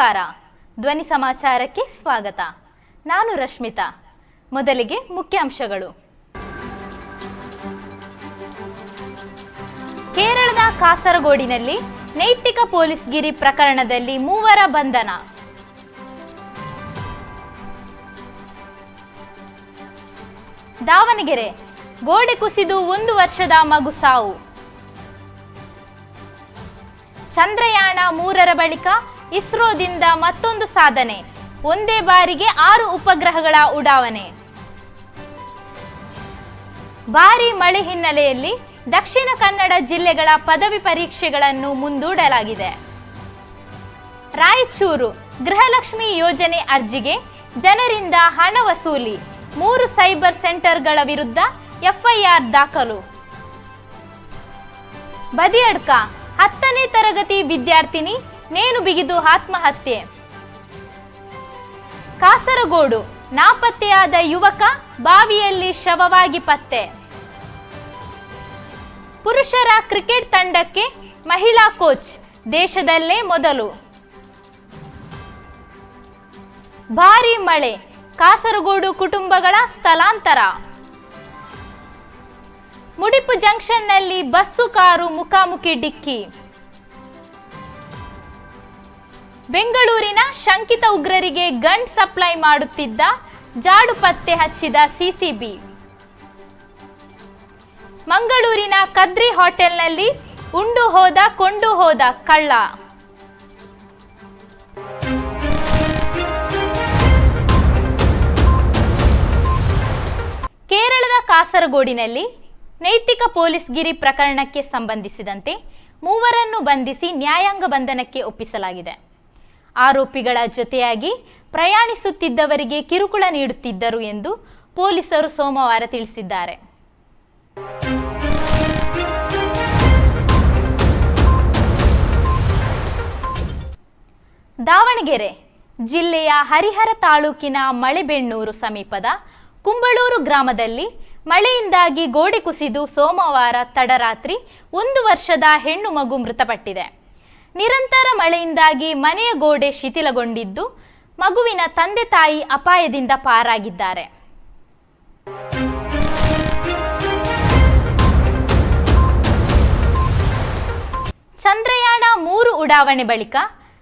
ನಮಸ್ಕಾರ. ಧ್ವನಿ ಸಮಾಚಾರಕ್ಕೆ ಸ್ವಾಗತ. ನಾನು ರಶ್ಮಿತಾ. ಮೊದಲಿಗೆ ಮುಖ್ಯಾಂಶಗಳು. ಕೇರಳದ ಕಾಸರಗೋಡಿನಲ್ಲಿ ನೈತಿಕ ಪೊಲೀಸ್ಗಿರಿ ಪ್ರಕರಣದಲ್ಲಿ ಮೂವರ ಬಂಧನ. ದಾವಣಗೆರೆ. ಗೋಡೆ ಕುಸಿದು ಒಂದು ವರ್ಷದ ಮಗು ಸಾವು. ಚಂದ್ರಯಾನ ಮೂರರ ಬಳಿಕ ಇಸ್ರೋದಿಂದ ಮತ್ತೊಂದು ಸಾಧನೆ. ಒಂದೇ ಬಾರಿಗೆ ಆರು ಉಪಗ್ರಹಗಳ ಉಡಾವಣೆ. ಭಾರಿ ಮಳೆ ಹಿನ್ನೆಲೆಯಲ್ಲಿ ದಕ್ಷಿಣ ಕನ್ನಡ ಜಿಲ್ಲೆಗಳ ಪದವಿ ಪರೀಕ್ಷೆಗಳನ್ನು ಮುಂದೂಡಲಾಗಿದೆ. ರಾಯಚೂರು ಗೃಹಲಕ್ಷ್ಮಿ ಯೋಜನೆ ಅರ್ಜಿಗೆ ಜನರಿಂದ ಹಣ ವಸೂಲಿ. ಮೂರು ಸೈಬರ್ ಸೆಂಟರ್ಗಳ ವಿರುದ್ಧ ಎಫ್ಐಆರ್ ದಾಖಲು. ಬದಿಯಡ್ಕ ಹತ್ತನೇ ತರಗತಿ ವಿದ್ಯಾರ್ಥಿನಿ ನೇಣು ಬಿಗಿದು ಆತ್ಮಹತ್ಯೆ. ಕಾಸರಗೋಡು, ನಾಪತ್ತೆಯಾದ ಯುವಕ ಬಾವಿಯಲ್ಲಿ ಶವವಾಗಿ ಪತ್ತೆ. ಪುರುಷರ ಕ್ರಿಕೆಟ್ ತಂಡಕ್ಕೆ ಮಹಿಳಾ ಕೋಚ್, ದೇಶದಲ್ಲೇ ಮೊದಲು. ಭಾರಿ ಮಳೆ, ಕಾಸರಗೋಡು ಕುಟುಂಬಗಳ ಸ್ಥಳಾಂತರ. ಮುಡಿಪು ಜಂಕ್ಷನ್ನಲ್ಲಿ ಬಸ್ಸು, ಕಾರು, ಮುಖಾಮುಖಿ ಡಿಕ್ಕಿ. ಬೆಂಗಳೂರಿನ ಶಂಕಿತ ಉಗ್ರರಿಗೆ ಗನ್ ಸಪ್ಲೈ ಮಾಡುತ್ತಿದ್ದ ಜಾಡು ಪತ್ತೆ ಹಚ್ಚಿದ ಸಿಸಿಬಿ. ಮಂಗಳೂರಿನ ಕದ್ರಿ ಹೋಟೆಲ್ನಲ್ಲಿ ಉಂಡು ಹೋದ ಕೊಂಡು ಹೋದ ಕಳ್ಳ. ಕೇರಳದ ಕಾಸರಗೋಡಿನಲ್ಲಿ ನೈತಿಕ ಪೊಲೀಸ್ಗಿರಿ ಪ್ರಕರಣಕ್ಕೆ ಸಂಬಂಧಿಸಿದಂತೆ ಮೂವರನ್ನು ಬಂಧಿಸಿ ನ್ಯಾಯಾಂಗ ಬಂಧನಕ್ಕೆ ಒಪ್ಪಿಸಲಾಗಿದೆ. ಆರೋಪಿಗಳ ಜೊತೆಯಾಗಿ ಪ್ರಯಾಣಿಸುತ್ತಿದ್ದವರಿಗೆ ಕಿರುಕುಳ ನೀಡುತ್ತಿದ್ದರು ಎಂದು ಪೊಲೀಸರು ಸೋಮವಾರ ತಿಳಿಸಿದ್ದಾರೆ. ದಾವಣಗೆರೆ ಜಿಲ್ಲೆಯ ಹರಿಹರ ತಾಲೂಕಿನ ಮಳೆಬೆಣ್ಣೂರು ಸಮೀಪದ ಕುಂಬಳೂರು ಗ್ರಾಮದಲ್ಲಿ ಮಳೆಯಿಂದಾಗಿ ಗೋಡೆ ಕುಸಿದು ಸೋಮವಾರ ತಡರಾತ್ರಿ ಒಂದು ವರ್ಷದ ಹೆಣ್ಣು ಮಗು ಮೃತಪಟ್ಟಿದೆ. ನಿರಂತರ ಮಳೆಯಿಂದಾಗಿ ಮನೆಯ ಗೋಡೆ ಶಿಥಿಲಗೊಂಡಿದ್ದು ಮಗುವಿನ ತಂದೆ ತಾಯಿ ಅಪಾಯದಿಂದ ಪಾರಾಗಿದ್ದಾರೆ. ಚಂದ್ರಯಾನ ಮೂರು ಉಡಾವಣೆ ಬಳಿಕ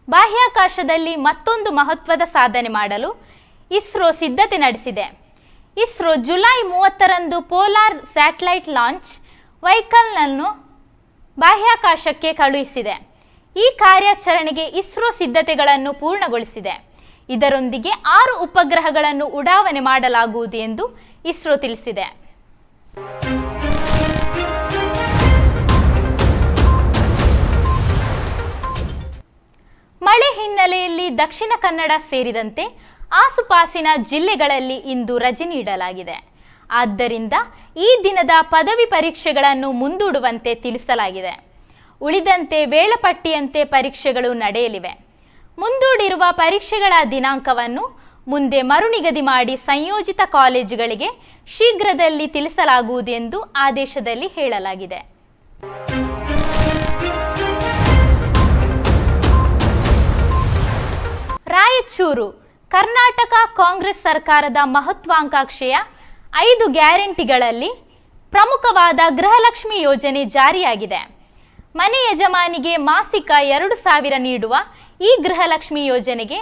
ಬಾಹ್ಯಾಕಾಶದಲ್ಲಿ ಮತ್ತೊಂದು ಮಹತ್ವದ ಸಾಧನೆ ಮಾಡಲು ಇಸ್ರೋ ಸಿದ್ಧತೆ ನಡೆಸಿದೆ. ಇಸ್ರೋ ಜುಲೈ ಮೂವತ್ತರಂದು ಪೋಲಾರ್ ಸ್ಯಾಟಲೈಟ್ ಲಾಂಚ್ ವೆಹಿಕಲ್ನನ್ನು ಬಾಹ್ಯಾಕಾಶಕ್ಕೆ ಕಳುಹಿಸಿದೆ. ಈ ಕಾರ್ಯಾಚರಣೆಗೆ ಇಸ್ರೋ ಸಿದ್ಧತೆಗಳನ್ನು ಪೂರ್ಣಗೊಳಿಸಿದೆ. ಇದರೊಂದಿಗೆ ಆರು ಉಪಗ್ರಹಗಳನ್ನು ಉಡಾವಣೆ ಮಾಡಲಾಗುವುದು ಎಂದು ಇಸ್ರೋ ತಿಳಿಸಿದೆ. ಮಳೆ ಹಿನ್ನೆಲೆಯಲ್ಲಿ ದಕ್ಷಿಣ ಕನ್ನಡ ಸೇರಿದಂತೆ ಆಸುಪಾಸಿನ ಜಿಲ್ಲೆಗಳಲ್ಲಿ ಇಂದು ರಜೆ ನೀಡಲಾಗಿದೆ. ಆದ್ದರಿಂದ ಈ ದಿನದ ಪದವಿ ಪರೀಕ್ಷೆಗಳನ್ನು ಮುಂದೂಡುವಂತೆ ತಿಳಿಸಲಾಗಿದೆ. ಉಳಿದಂತೆ ವೇಳಾಪಟ್ಟಿಯಂತೆ ಪರೀಕ್ಷೆಗಳು ನಡೆಯಲಿವೆ. ಮುಂದೂಡಿರುವ ಪರೀಕ್ಷೆಗಳ ದಿನಾಂಕವನ್ನು ಮುಂದೆ ಮರುನಿಗದಿ ಮಾಡಿ ಸಂಯೋಜಿತ ಕಾಲೇಜುಗಳಿಗೆ ಶೀಘ್ರದಲ್ಲಿ ತಿಳಿಸಲಾಗುವುದು ಎಂದು ಆದೇಶದಲ್ಲಿ ಹೇಳಲಾಗಿದೆ. ರಾಯಚೂರು, ಕರ್ನಾಟಕ ಕಾಂಗ್ರೆಸ್ ಸರ್ಕಾರದ ಮಹತ್ವಾಕಾಂಕ್ಷೆಯ ಐದು ಗ್ಯಾರಂಟಿಗಳಲ್ಲಿ ಪ್ರಮುಖವಾದ ಗೃಹಲಕ್ಷ್ಮಿ ಯೋಜನೆ ಜಾರಿಯಾಗಿದೆ. ಮನೆ ಯಜಮಾನಿಗೆ ಮಾಸಿಕ ಎರಡು ಸಾವಿರ ನೀಡುವ ಈ ಗೃಹಲಕ್ಷ್ಮಿ ಯೋಜನೆಗೆ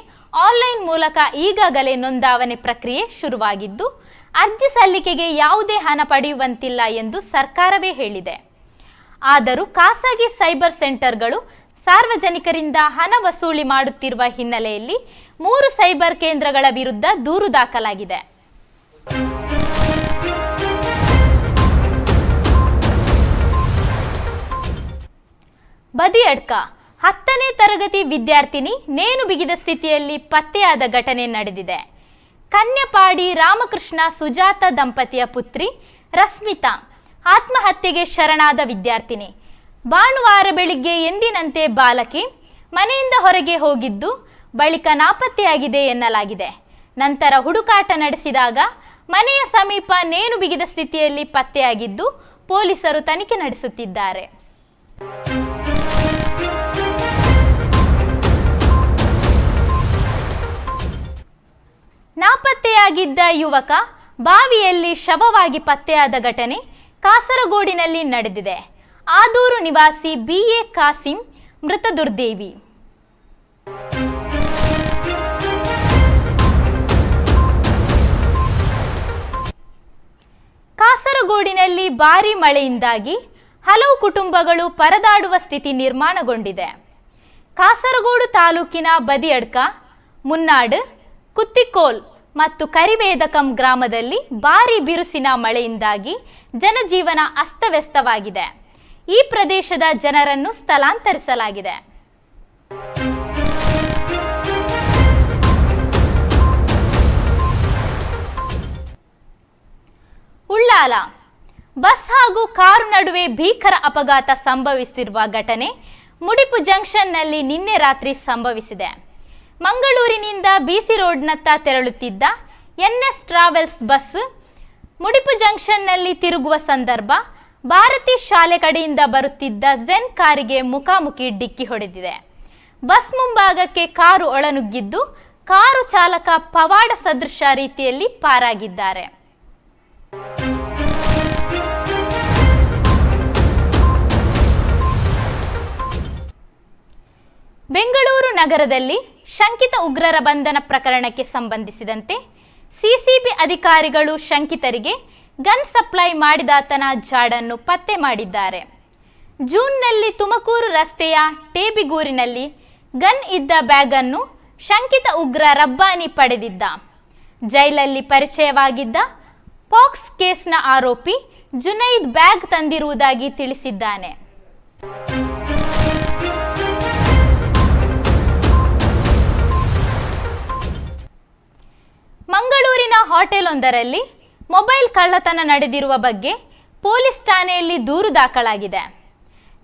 ಆನ್ಲೈನ್ ಮೂಲಕ ಈಗಾಗಲೇ ನೋಂದಾವಣೆ ಪ್ರಕ್ರಿಯೆ ಶುರುವಾಗಿದ್ದು, ಅರ್ಜಿ ಸಲ್ಲಿಕೆಗೆ ಯಾವುದೇ ಹಣ ಪಡೆಯುವಂತಿಲ್ಲ ಎಂದು ಸರ್ಕಾರವೇ ಹೇಳಿದೆ. ಆದರೂ ಖಾಸಗಿ ಸೈಬರ್ ಸೆಂಟರ್ಗಳು ಸಾರ್ವಜನಿಕರಿಂದ ಹಣ ವಸೂಲಿ ಮಾಡುತ್ತಿರುವ ಹಿನ್ನೆಲೆಯಲ್ಲಿ ಮೂರು ಸೈಬರ್ ಕೇಂದ್ರಗಳ ವಿರುದ್ಧ ದೂರು ದಾಖಲಾಗಿದೆ. ಬದಿಯಡ್ಕ. ಹತ್ತನೇ ತರಗತಿ ವಿದ್ಯಾರ್ಥಿನಿ ನೇಣು ಬಿಗಿದ ಸ್ಥಿತಿಯಲ್ಲಿ ಪತ್ತೆಯಾದ ಘಟನೆ ನಡೆದಿದೆ. ಕನ್ಯಪಾಡಿ ರಾಮಕೃಷ್ಣ ಸುಜಾತ ದಂಪತಿಯ ಪುತ್ರಿ ರಶ್ಮಿತಾ ಆತ್ಮಹತ್ಯೆಗೆ ಶರಣಾದ ವಿದ್ಯಾರ್ಥಿನಿ. ಭಾನುವಾರ ಬೆಳಿಗ್ಗೆ ಎಂದಿನಂತೆ ಬಾಲಕಿ ಮನೆಯಿಂದ ಹೊರಗೆ ಹೋಗಿದ್ದು, ಬಳಿಕ ನಾಪತ್ತೆಯಾಗಿದೆ ಎನ್ನಲಾಗಿದೆ. ನಂತರ ಹುಡುಕಾಟ ನಡೆಸಿದಾಗ ಮನೆಯ ಸಮೀಪ ನೇಣು ಬಿಗಿದ ಸ್ಥಿತಿಯಲ್ಲಿ ಪತ್ತೆಯಾಗಿದ್ದು, ಪೊಲೀಸರು ತನಿಖೆ ನಡೆಸುತ್ತಿದ್ದಾರೆ. ನಾಪತ್ತೆಯಾಗಿದ್ದ ಯುವಕ ಬಾವಿಯಲ್ಲಿ ಶವವಾಗಿ ಪತ್ತೆಯಾದ ಘಟನೆ ಕಾಸರಗೋಡಿನಲ್ಲಿ ನಡೆದಿದೆ. ಆದೂರು ನಿವಾಸಿ ಬಿ ಎ ಕಾಸಿಂ ಮೃತ ದುರ್ದೇವಿ ಕಾಸರಗೋಡಿನಲ್ಲಿ ಭಾರಿ ಮಳೆಯಿಂದಾಗಿ ಹಲವು ಕುಟುಂಬಗಳು ಪರದಾಡುವ ಸ್ಥಿತಿ ನಿರ್ಮಾಣಗೊಂಡಿದೆ. ಕಾಸರಗೋಡು ತಾಲೂಕಿನ ಬದಿಯಡ್ಕ, ಮುನ್ನಾಡ್ ಕುತ್ತಿಕೋಲ್ ಮತ್ತು ಕರಿವೇದಕಂ ಗ್ರಾಮದಲ್ಲಿ ಭಾರೀ ಬಿರುಸಿನ ಮಳೆಯಿಂದಾಗಿ ಜನಜೀವನ ಅಸ್ತವ್ಯಸ್ತವಾಗಿದೆ. ಈ ಪ್ರದೇಶದ ಜನರನ್ನು ಸ್ಥಳಾಂತರಿಸಲಾಗಿದೆ. ಉಳ್ಳಾಲ. ಬಸ್ ಹಾಗೂ ಕಾರು ನಡುವೆ ಭೀಕರ ಅಪಘಾತ ಸಂಭವಿಸಿರುವ ಘಟನೆ ಮುಡಿಪು ಜಂಕ್ಷನ್ನಲ್ಲಿ ನಿನ್ನೆ ರಾತ್ರಿ ಸಂಭವಿಸಿದೆ. ಮಂಗಳೂರಿನಿಂದ ಬಿಸಿ ರೋಡ್ನತ್ತ ತೆರಳುತ್ತಿದ್ದ ಎನ್ಎಸ್ ಟ್ರಾವೆಲ್ಸ್ ಬಸ್ ಮುಡಿಪು ಜಂಕ್ಷನ್ನಲ್ಲಿ ತಿರುಗುವ ಸಂದರ್ಭ ಭಾರತಿ ಶಾಲೆ ಕಡೆಯಿಂದ ಬರುತ್ತಿದ್ದ ಝೆನ್ ಕಾರಿಗೆ ಮುಖಾಮುಖಿ ಡಿಕ್ಕಿ ಹೊಡೆದಿದೆ. ಬಸ್ ಮುಂಭಾಗಕ್ಕೆ ಕಾರು ಒಳನುಗ್ಗಿದ್ದು ಕಾರು ಚಾಲಕ ಪವಾಡ ಸದೃಶ ರೀತಿಯಲ್ಲಿ ಪಾರಾಗಿದ್ದಾರೆ. ಬೆಂಗಳೂರು ನಗರದಲ್ಲಿ ಶಂಕಿತ ಉಗ್ರರ ಬಂಧನ ಪ್ರಕರಣಕ್ಕೆ ಸಂಬಂಧಿಸಿದಂತೆ ಸಿಸಿಬಿ ಅಧಿಕಾರಿಗಳು ಶಂಕಿತರಿಗೆ ಗನ್ ಸಪ್ಲೈ ಮಾಡಿದಾತನ ಜಾಡನ್ನು ಪತ್ತೆ ಮಾಡಿದ್ದಾರೆ. ಜೂನ್ನಲ್ಲಿ ತುಮಕೂರು ರಸ್ತೆಯ ಟೇಬಿಗೂರಿನಲ್ಲಿ ಗನ್ ಇದ್ದ ಬ್ಯಾಗ್ ಅನ್ನು ಶಂಕಿತ ಉಗ್ರ ರಬ್ಬಾನಿ ಪಡೆದಿದ್ದ. ಜೈಲಲ್ಲಿ ಪರಿಚಯವಾಗಿದ್ದ ಪಾಕ್ಸ್ ಕೇಸ್ನ ಆರೋಪಿ ಜುನೈದ್ ಬ್ಯಾಗ್ ತಂದಿರುವುದಾಗಿ ತಿಳಿಸಿದ್ದಾನೆ. ಮಂಗಳೂರಿನ ಹೋಟೆಲೊಂದರಲ್ಲಿ ಮೊಬೈಲ್ ಕಳ್ಳತನ ನಡೆದಿರುವ ಬಗ್ಗೆ ಪೊಲೀಸ್ ಠಾಣೆಯಲ್ಲಿ ದೂರು ದಾಖಲಾಗಿದೆ.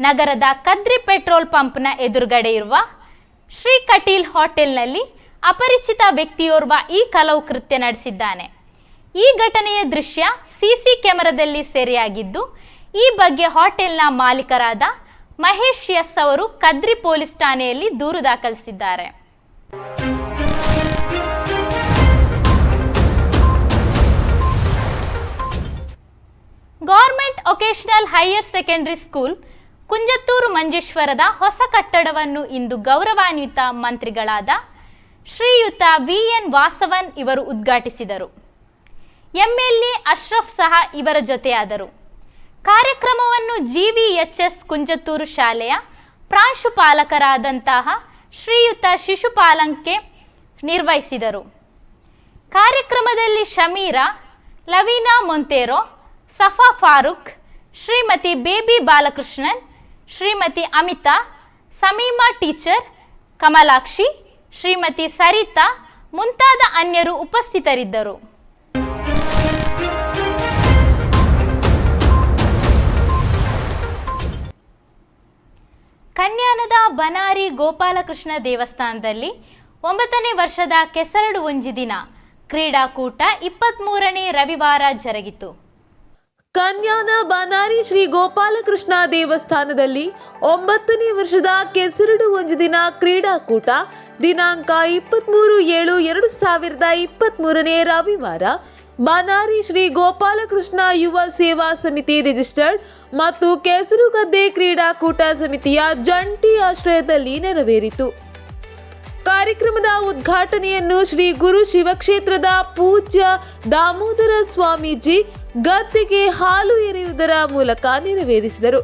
ನಗರದ ಕದ್ರಿ ಪೆಟ್ರೋಲ್ ಪಂಪ್ನ ಎದುರುಗಡೆ ಇರುವ ಶ್ರೀ ಕಟೀಲ್ ಹೋಟೆಲ್ನಲ್ಲಿ ಅಪರಿಚಿತ ವ್ಯಕ್ತಿಯೋರ್ವ ಈ ಕಲವು ಕೃತ್ಯ ನಡೆಸಿದ್ದಾನೆ. ಈ ಘಟನೆಯ ದೃಶ್ಯ ಸಿಸಿ ಕ್ಯಾಮೆರಾದಲ್ಲಿ ಸೆರೆಯಾಗಿದ್ದು, ಈ ಬಗ್ಗೆ ಹೋಟೆಲ್ನ ಮಾಲೀಕರಾದ ಮಹೇಶ್ ಎಸ್ ಅವರು ಕದ್ರಿ ಪೊಲೀಸ್ ಠಾಣೆಯಲ್ಲಿ ದೂರು ದಾಖಲಿಸಿದ್ದಾರೆ. Government vocational higher secondary school Kunjathur ಮಂಜೇಶ್ವರದ ಹೊಸ ಕಟ್ಟಡವನ್ನು ಇಂದು ಗೌರವಾನ್ವಿತ ಮಂತ್ರಿಗಳಾದ ಶ್ರೀಯುತ ವಿ ಎನ್ ವಾಸವನ್ ಇವರು ಉದ್ಘಾಟಿಸಿದರು. ಎಂಎಲ್ಎ ಅಶ್ರಫ್ ಸಹ ಇವರ ಜೊತೆಯಾದರು. ಕಾರ್ಯಕ್ರಮವನ್ನು ಜಿವಿಎಚ್ಎಸ್ ಕುಂಜತ್ತೂರು ಶಾಲೆಯ ಪ್ರಾಂಶುಪಾಲಕರಾದಂತಹ ಶ್ರೀಯುತ ಶಿಶುಪಾಲಂಕೆ ನಿರ್ವಹಿಸಿದರು. ಕಾರ್ಯಕ್ರಮದಲ್ಲಿ ಶಮೀರಾ, ಲವೀನಾ ಮೊಂತೇರೋ ಸಫಾ ಫಾರೂಕ್, ಶ್ರೀಮತಿ ಬೇಬಿ ಬಾಲಕೃಷ್ಣನ್, ಶ್ರೀಮತಿ ಅಮಿತಾ, ಸಮೀಮಾ ಟೀಚರ್ ಕಮಲಾಕ್ಷಿ, ಶ್ರೀಮತಿ ಸರಿತಾ ಮುಂತಾದ ಅನ್ಯರು ಉಪಸ್ಥಿತರಿದ್ದರು. ಕನ್ಯಾನದ ಬನಾರಿ ಗೋಪಾಲಕೃಷ್ಣ ದೇವಸ್ಥಾನದಲ್ಲಿ ಒಂಬತ್ತನೇ ವರ್ಷದ ಕೆಸರಡು ಒಂಜಿ ದಿನ, ಕ್ರೀಡಾಕೂಟ ಇಪ್ಪತ್ತ್ಮೂರನೇ ರವಿವಾರ ಜರುಗಿತು. ಕನ್ಯಾನ ಬನಾರಿ ಶ್ರೀ ಗೋಪಾಲಕೃಷ್ಣ ದೇವಸ್ಥಾನದಲ್ಲಿ ಒಂಬತ್ತನೇ ವರ್ಷದ ಕೆಸರಡು ಒಂದು ದಿನ ಕ್ರೀಡಾಕೂಟ. ದಿನಾಂಕ ಇಪ್ಪತ್ತ್ಮೂರು ಏಳು ಎರಡು ಸಾವಿರದ ಇಪ್ಪತ್ತ್ಮೂರನೇ ರವಿವಾರ. ಬನಾರಿ ಶ್ರೀ ಗೋಪಾಲಕೃಷ್ಣ ಯುವ ಸೇವಾ ಸಮಿತಿ ರಿಜಿಸ್ಟರ್ಡ್ ಮತ್ತು ಕೆಸರುಗದ್ದೆ ಕ್ರೀಡಾಕೂಟ ಸಮಿತಿಯ ಜಂಟಿ ಆಶ್ರಯದಲ್ಲಿ ನೆರವೇರಿತು. ಕಾರ್ಯಕ್ರಮದ ಉದ್ಘಾಟನೆಯನ್ನು ಶ್ರೀ ಗುರು ಶಿವಕ್ಷೇತ್ರದ ಪೂಜ್ಯ ದಾಮೋದರ ಸ್ವಾಮೀಜಿ ಗದ್ದೆಗೆ ಹಾಲು ಎರೆಯುವುದರ ಮೂಲಕ ನೆರವೇರಿಸಿದರು.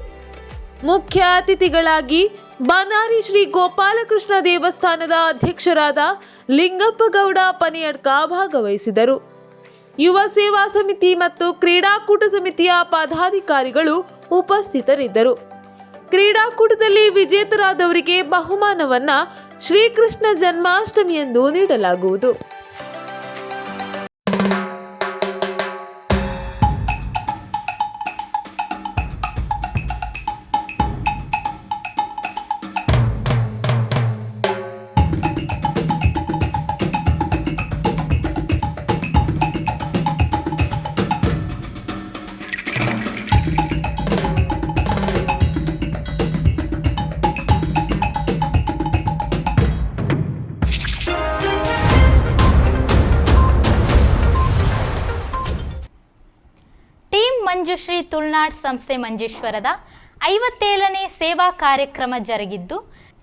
ಮುಖ್ಯ ಅತಿಥಿಗಳಾಗಿ ಬನಾರಿ ಶ್ರೀ ಗೋಪಾಲಕೃಷ್ಣ ದೇವಸ್ಥಾನದ ಅಧ್ಯಕ್ಷರಾದ ಲಿಂಗಪ್ಪಗೌಡ ಪನಿಯಡ್ಕ ಭಾಗವಹಿಸಿದರು. ಯುವ ಸೇವಾ ಸಮಿತಿ ಮತ್ತು ಕ್ರೀಡಾಕೂಟ ಸಮಿತಿಯ ಪದಾಧಿಕಾರಿಗಳು ಉಪಸ್ಥಿತರಿದ್ದರು. ಕ್ರೀಡಾಕೂಟದಲ್ಲಿ ವಿಜೇತರಾದವರಿಗೆ ಬಹುಮಾನವನ್ನ ಶ್ರೀಕೃಷ್ಣ ಜನ್ಮಾಷ್ಟಮಿಯಂದು ನೀಡಲಾಗುವುದು. ಮಂಜುಶ್ರೀ ತುಳ್ನಾಡ್ ಸಂಸ್ಥೆ ಮಂಜೇಶ್ವರದ ಐವತ್ತೇಳನೇ ಸೇವಾ ಕಾರ್ಯಕ್ರಮ ಜರುಗಿದ್ದು,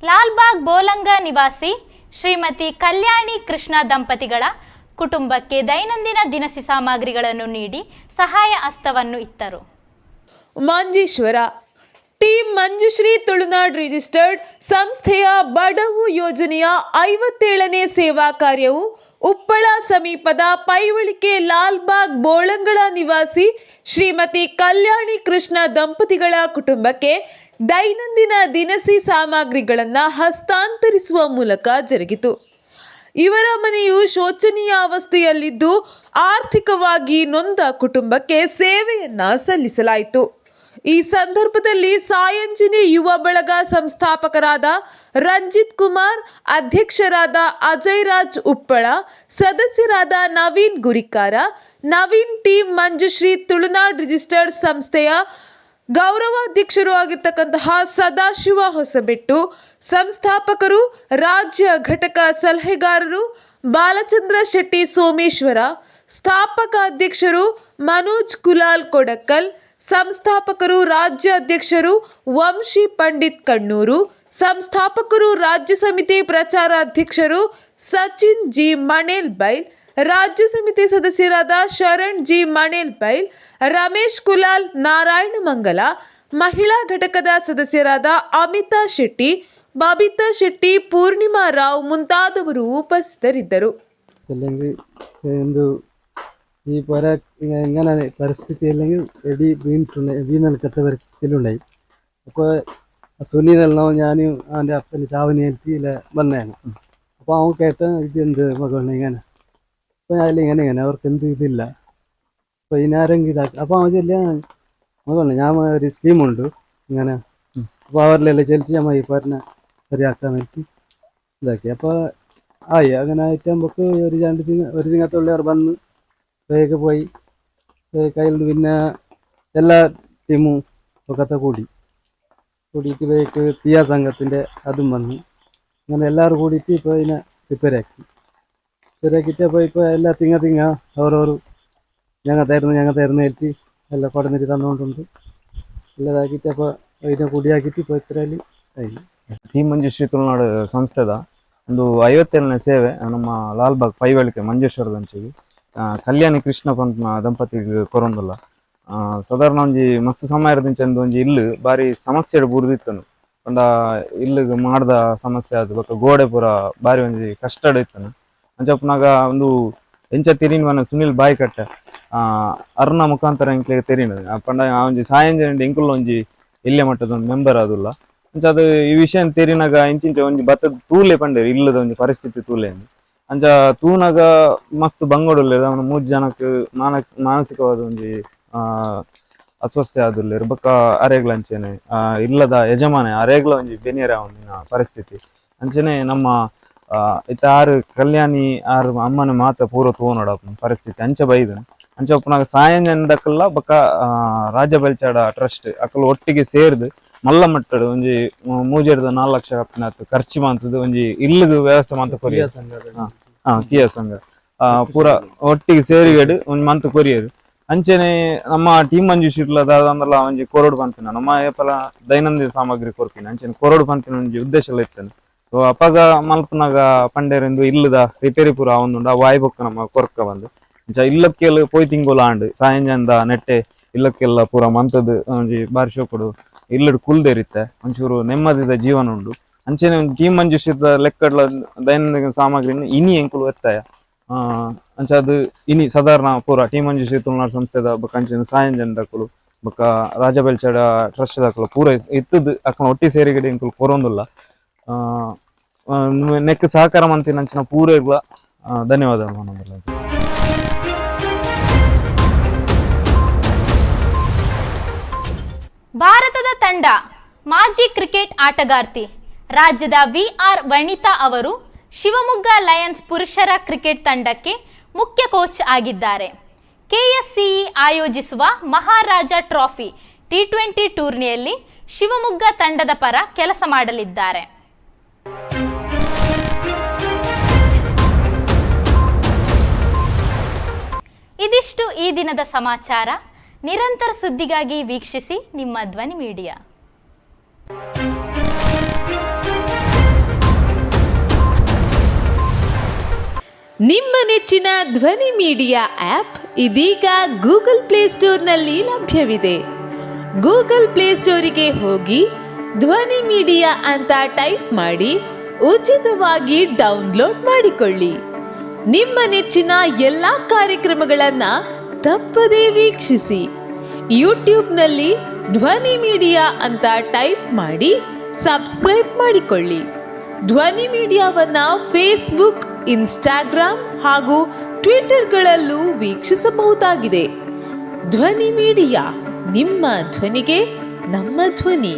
ಲಾಲ್ಬಾಗ್ ಬೋಲಂಗ ನಿವಾಸಿ ಶ್ರೀಮತಿ ಕಲ್ಯಾಣಿ ಕೃಷ್ಣ ದಂಪತಿಗಳ ಕುಟುಂಬಕ್ಕೆ ದೈನಂದಿನ ದಿನಸಿ ಸಾಮಗ್ರಿಗಳನ್ನು ನೀಡಿ ಸಹಾಯ ಹಸ್ತವನ್ನು ಇತ್ತರು. ಮಂಜೇಶ್ವರ ಟೀಮ್ ಮಂಜುಶ್ರೀ ತುಳುನಾಡ್ ರಿಜಿಸ್ಟರ್ಡ್ ಸಂಸ್ಥೆಯ ಬಡವು ಯೋಜನೆಯ ಐವತ್ತೇಳನೇ ಸೇವಾ ಕಾರ್ಯವು ಉಪ್ಪಳ ಸಮೀಪದ ಪೈವಳಿಕೆ ಲಾಲ್ಬಾಗ್ ಬೋಳಂಗಳ ನಿವಾಸಿ ಶ್ರೀಮತಿ ಕಲ್ಯಾಣಿ ಕೃಷ್ಣ ದಂಪತಿಗಳ ಕುಟುಂಬಕ್ಕೆ ದೈನಂದಿನ ದಿನಸಿ ಸಾಮಗ್ರಿಗಳನ್ನು ಹಸ್ತಾಂತರಿಸುವ ಮೂಲಕ ಜರುಗಿತು. ಇವರ ಮನೆಯು ಶೋಚನೀಯ ಅವಸ್ಥೆಯಲ್ಲಿದ್ದು ಆರ್ಥಿಕವಾಗಿ ನೊಂದ ಕುಟುಂಬಕ್ಕೆ ಸೇವೆಯನ್ನು ಸಲ್ಲಿಸಲಾಯಿತು. ಈ ಸಂದರ್ಭದಲ್ಲಿ ಸಾಯಂಜಿನಿ ಯುವ ಬಳಗ ಸಂಸ್ಥಾಪಕರಾದ ರಂಜಿತ್ ಕುಮಾರ್, ಅಧ್ಯಕ್ಷರಾದ ಅಜಯ್ ರಾಜ್ ಉಪ್ಪಳ, ಸದಸ್ಯರಾದ ನವೀನ್ ಗುರಿಕಾರ, ನವೀನ್ ಟೀಮ್ ಮಂಜುಶ್ರೀ ತುಳುನಾಡ್ ರಿಜಿಸ್ಟರ್ಡ್ ಸಂಸ್ಥೆಯ ಗೌರವಾಧ್ಯಕ್ಷರು ಆಗಿರ್ತಕ್ಕಂತಹ ಸದಾಶಿವ ಹೊಸಬೆಟ್ಟು, ಸಂಸ್ಥಾಪಕರು, ರಾಜ್ಯ ಘಟಕ ಸಲಹೆಗಾರರು ಬಾಲಚಂದ್ರ ಶೆಟ್ಟಿ ಸೋಮೇಶ್ವರ, ಸ್ಥಾಪಕ ಅಧ್ಯಕ್ಷರು ಮನೋಜ್ ಕುಲಾಲ್ ಕೊಡಕ್ಕಲ್ ಸಂಸ್ಥಾಪಕರು ರಾಜ್ಯ ಅಧ್ಯಕ್ಷರು ವಂಶಿ ಪಂಡಿತ್ ಕಣ್ಣೂರು, ಸಂಸ್ಥಾಪಕರು ರಾಜ್ಯ ಸಮಿತಿ ಪ್ರಚಾರಾಧ್ಯಕ್ಷರು ಸಚಿನ್ ಜಿ ಮಣೇಲ್ ಬೈಲ್, ರಾಜ್ಯ ಸಮಿತಿ ಸದಸ್ಯರಾದ ಶರಣ್ ಜಿ ಮಣೇಲ್ ಬೈಲ್, ರಮೇಶ್ ಕುಲಾಲ್ ನಾರಾಯಣ ಮಂಗಲ, ಮಹಿಳಾ ಘಟಕದ ಸದಸ್ಯರಾದ ಅಮಿತಾ ಶೆಟ್ಟಿ, ಬಾಬಿತಾ ಶೆಟ್ಟಿ, ಪೂರ್ಣಿಮಾ ರಾವ್ ಮುಂತಾದವರು ಉಪಸ್ಥಿತರಿದ್ದರು. ഈ പോരാ ഇങ്ങനെ പരിസ്ഥിതി അല്ലെങ്കിൽ എടി വീണിട്ടുണ്ട് വീണെടുക്കത്ത പരിസ്ഥിതിയിലുണ്ടായി. അപ്പോൾ സുനിലെല്ലാം ഞാനും അവന്റെ അപ്പന്റെ ചാവനേറ്റ് ഇല്ല വന്നതാണ്. അപ്പോൾ അവൻ കേട്ട ഇത് എന്ത് മകളെ ഇങ്ങനെ. അപ്പോൾ അതിൽ ഇങ്ങനെ ഇങ്ങനെ അവർക്ക് എന്ത് ഇതില്ല. അപ്പോൾ ഇതിനാരെങ്കിലും ഇതാക്കി അപ്പോൾ അവൻ ചെല്ല മകളെ ഞാൻ ഒരു സ്കീമുണ്ട് ഇങ്ങനെ. അപ്പോൾ അവരിലെല്ലാം ചെലിച്ച് ഞാൻ ഈ പറഞ്ഞ ശരിയാക്കാൻ വേണ്ടി ഇതാക്കി. അപ്പോൾ ആയി അങ്ങനെ ആയിട്ട് നമുക്ക് ഒരു രണ്ട് തിങ്ങ ഒരു തിങ്ങത്തുള്ളിയർ വന്ന് വേഗം പോയി കയ്യിൽ പിന്നെ എല്ലാ ടീമും ഒക്കെ കൂടി കൂടിയിട്ട് വേക്ക് തീയ സംഘത്തിൻ്റെ അതും വന്നു അങ്ങനെ എല്ലാവരും കൂടിയിട്ട് ഇപ്പോൾ ഇതിനെ റിപ്പയർ ആക്കി റിപ്പയർ ആക്കിയിട്ട് അപ്പോൾ ഇപ്പോൾ എല്ലാ തിങ്ങ തിങ്ങ ഓരോരോ ഞങ്ങൾ തരുന്നു ഞങ്ങൾ തരുന്നേറ്റ് എല്ലാം കൊടന്നിട്ട് തന്നുകൊണ്ടുണ്ട് എല്ലാം ഇതാക്കിയിട്ട് അപ്പോൾ ഇതിനെ കൂടിയാക്കിയിട്ട് ഇപ്പോൾ ഇത്രയും ആയി ಟೀಮ್ ಮಂಜುಶ್ರೀ ತುಳುನಾಡು ಸಂಸ್ಥೆದ ಒಂದು ಐವತ್ತೇಳನೇ ಸೇವೆ ನಮ್ಮ ಲಾಲ್ಬಾಗ್ ಪೈವಳಿಕೆ ಮಂಜೇಶ್ವರದ ಅಂಚಿಗೆ ಆ, ಕಲ್ಯಾಣಿ ಕೃಷ್ಣ ಪಂಪ್ನ ದಂಪತಿಗೆ ಕೊರೊಂದಲ್ಲ. ಸಾಧಾರಣ ಒಂಜಿ ಮಸ್ತ್ ಸಮಯದಿಂಚಂದು ಒಂಜಿ ಇಲ್ಲು ಬಾರಿ ಸಮಸ್ಯೆ ಬುರ್ದಿತ್ತನು. ಪಂಡ ಇಲ್ಲಿಗೆ ಮಾಡ್ದ ಸಮಸ್ಯೆ ಅದು ಬೊಕ್ಕ ಗೋಡೆ ಪೂರ ಬಾರಿ ಒಂಜಿ ಕಷ್ಟಡ್ ಇತ್ತನು. ಅಂಚಪ್ಪನಾಗ ಒಂದು ಎಂಚ ತಿರಿನ್ವನ ಸುನಿಲ್ ಬಾಯಿ ಕಟ್ಟ. ಆ, ಅರ್ನ ಮುಖಾಂತರ ಎಂಕ್ಲೆ ತೆರೀನ ಪಂಡ ಆ ಒಂಜಿ ಸಾಯಂಜನ ಇಂಕುಲ್ ಒಂಜಿ ಇಲ್ಲೇ ಮಟ್ಟದ ಒಂದು ಮೆಂಬರ್ ಅದುಲ್ಲ ಅಂಚ ಅದು ಈ ವಿಷಯ ತೆರಿನಾಗ ಇಂಚಿಂಚ ಒಂಜಿ ಬತ್ತದ ತೂಲೆ ಪಂಡೆ ಇಲ್ಲದ ಒಂಜಿ ಪರಿಸ್ಥಿತಿ ತೂಲೆ ಅಂದ್. ಅಂಚ ತೂನಗ ಮಸ್ತ್ ಬಂಗೊಡುಲ್ಲೆರ್ ಅವನ ಮೂಜ್ ಜನಕ್ ಮಾನಕ್ ಮಾನಸಿಕವಾದ ಒಂಜಿ ಆ ಅಸ್ವಸ್ಥೆ ಆದುಲ್ಲೆರ್ ಬೊಕ್ಕ ಅರೆಗ್ಲ ಅಂಚೆನೆ ಇಲ್ಲದ ಯಜಮಾನೆ ಅರೆಗ್ಲ ಒಂಜಿ ಬೆನಿಯರ ಅವನ ಪರಿಸ್ಥಿತಿ. ಅಂಚನೆ ನಮ್ಮ ಇತ್ತ ಆರು ಕಲ್ಯಾಣಿ ಆರು ಅಮ್ಮನ ಮಾತ ಪೂರ ತೋನಡ ಪರಿಸ್ಥಿತಿ. ಅಂಚ ಬೈದನು. ಅಂಚ ಒಪ್ಪನಾಗ ಸಾಯಂಜನದಕ್ಕಲ್ಲ ಬೊಕ್ಕ ಆ, ರಾಜ್ಯ ಬಲ್ಚಾಡ ಟ್ರಸ್ಟ್ ಅಕ್ಕಲು ಒಟ್ಟಿಗೆ ಸೇರ್ದು ಮಲ್ಲ ಮಟ್ಟಡು ಒಂಜಿ ಮೂಜೆಡ್ದ ನಾಲ್ ಲಕ್ಷ ಕಪ್ಪಿನತ್ತು ಖರ್ಚು ಮಂತದ್ದು ಒಂಜಿ ಇಲ್ಲದ ವ್ಯವಸ್ಥೆ ಮಾಂತ ಕೊರಿಯ ಹಾ ಕಿಯಾ ಸಂಘ. ಆ, ಪೂರ ಒಟ್ಟಿಗೆ ಸೇರಿಗಡು ಒಂಜಿ ಮಂತ್ ಕೊರಿಯದು ಅಂಚೆನೆ ನಮ್ಮ ಟೀಮ್ ಮಂಜು ದಾದಂದಲ ಒಂಜಿ ಕೊರಡು ಪಂಪಿನ ನಮ್ಮ ಏಪಲ ದೈನಂದಿನ ಸಾಮಗ್ರಿ ಕೊರ್ಪಿನ. ಅಂಚೆನೆ ಕೊರಡು ಪಂಪಿನ ಒಂಜಿ ಉದ್ದೇಶ ಇತ್ತನು. ಸೊ ಅಪಗ ಮಲ್ಪನಾಗ ಪಂಡೇರಿಂದು ಇಲ್ಲದ ರಿಪೇರಿ ಪೂರ ಒಂದುಂಡು ಆ ವಾಯ್ ಬೊಕ್ಕ ನಮ್ಮ ಕೊರ್ಕ ಬಂದು. ಅಂಚ ಇಲ್ಲಕ್ಕೆಲ್ಲ ಪೋಯ್ ತಿಂಗೋಲ ಆಂಡ್. ಸಾಯಂಜಂದ ನೆಟ್ಟೆ ಇಲ್ಲಕ್ಕೆಲ್ಲ ಪೂರ ಮಂತದ್ದು ಒಂಜಿ ಬಾರಿ ಶೋಕುಡು. ಇಲ್ಲಡ್ ಕುಲ್ದೇರಿತ್ತೆ ಒಂಚೂರು ನೆಮ್ಮದಿದ ಜೀವನ ಉಂಡು. ಅಂಚೆನೆ ಟೀಮ್ ಮಂಜುಷಿದ ಲೆಕ್ಕಡ್ಲ ದೈನಂದಿನ ಸಾಮಗ್ರಿನ ಇನಿ ಎಂಕುಲು ಎತ್ತಾಯ ಅಂಚ ಅದು ಇನಿ ಸಾಧಾರಣ ಪೂರ ಟೀಮ್ ಮಂಜುಷಿ ತುಳುನಾಡು ಸಂಸ್ಥೆದ ಬೊಕ ಅಂಚಿನ ಸಾಯಂಜನ್ ದಕ್ಕಲು ಬೊಕ ರಾಜಬೆಲ್ಚಡ ಟ್ರಸ್ಟ್ ದಕ್ಕಲು ಪೂರ ಇತ್ತದ ಅಕ್ಕನ ಒಟ್ಟಿ ಸೇರಿಗಡೆ ಎಂಕುಲು ಕೊರೊಂದುಲ್ಲ. ನೆಕ್ ಸಹಕಾರ ಮಂತಿನ ಅಂಚಿನ ಪೂರ ಇರ್ಲ ಭಾರತದ ತಂಡ, ಮಾಜಿ ಕ್ರಿಕೆಟ್ ಆಟಗಾರ್ತಿ ರಾಜ್ಯದ ವಿ ಆರ್ ವನಿತಾ ಅವರು ಶಿವಮೊಗ್ಗ ಲಯನ್ಸ್ ಪುರುಷರ ಕ್ರಿಕೆಟ್ ತಂಡಕ್ಕೆ ಮುಖ್ಯ ಕೋಚ್ ಆಗಿದ್ದಾರೆ. ಕೆಎಸ್ಸಿಇ ಆಯೋಜಿಸುವ ಮಹಾರಾಜ ಟ್ರೋಫಿ ಟಿ ಟ್ವೆಂಟಿ ಟೂರ್ನಿಯಲ್ಲಿ ಶಿವಮೊಗ್ಗ ತಂಡದ ಪರ ಕೆಲಸ ಮಾಡಲಿದ್ದಾರೆ. ಇದಿಷ್ಟು ಈ ದಿನದ ಸಮಾಚಾರ. ನಿರಂತರ ಸುದ್ದಿಗಾಗಿ ವೀಕ್ಷಿಸಿ ನಿಮ್ಮ ಧ್ವನಿ ಮೀಡಿಯಾ. ನಿಮ್ಮ ನೆಚ್ಚಿನ ಧ್ವನಿ ಮೀಡಿಯಾ ಆಪ್ ಇದೀಗ ಗೂಗಲ್ ಪ್ಲೇಸ್ಟೋರ್ನಲ್ಲಿ ಲಭ್ಯವಿದೆ. ಗೂಗಲ್ ಪ್ಲೇಸ್ಟೋರಿಗೆ ಹೋಗಿ ಧ್ವನಿ ಮೀಡಿಯಾ ಅಂತ ಟೈಪ್ ಮಾಡಿ ಉಚಿತವಾಗಿ ಡೌನ್ಲೋಡ್ ಮಾಡಿಕೊಳ್ಳಿ. ನಿಮ್ಮ ನೆಚ್ಚಿನ ಎಲ್ಲ ಕಾರ್ಯಕ್ರಮಗಳನ್ನು ತಪ್ಪದೇ ವೀಕ್ಷಿಸಿ. ಯೂಟ್ಯೂಬ್ನಲ್ಲಿ ಧ್ವನಿ ಮೀಡಿಯಾ ಅಂತ ಟೈಪ್ ಮಾಡಿ, ಸಬ್ಸ್ಕ್ರೈಬ್ ಮಾಡಿಕೊಳ್ಳಿ. ಧ್ವನಿ ಮೀಡಿಯಾವನ್ನು ಫೇಸ್ಬುಕ್, ಇನ್ಸ್ಟಾಗ್ರಾಮ್ ಹಾಗೂ ಟ್ವಿಟರ್ಗಳಲ್ಲೂ ವೀಕ್ಷಿಸಬಹುದಾಗಿದೆ. ಧ್ವನಿ ಮೀಡಿಯಾ, ನಿಮ್ಮ ಧ್ವನಿಗೆ ನಮ್ಮ ಧ್ವನಿ.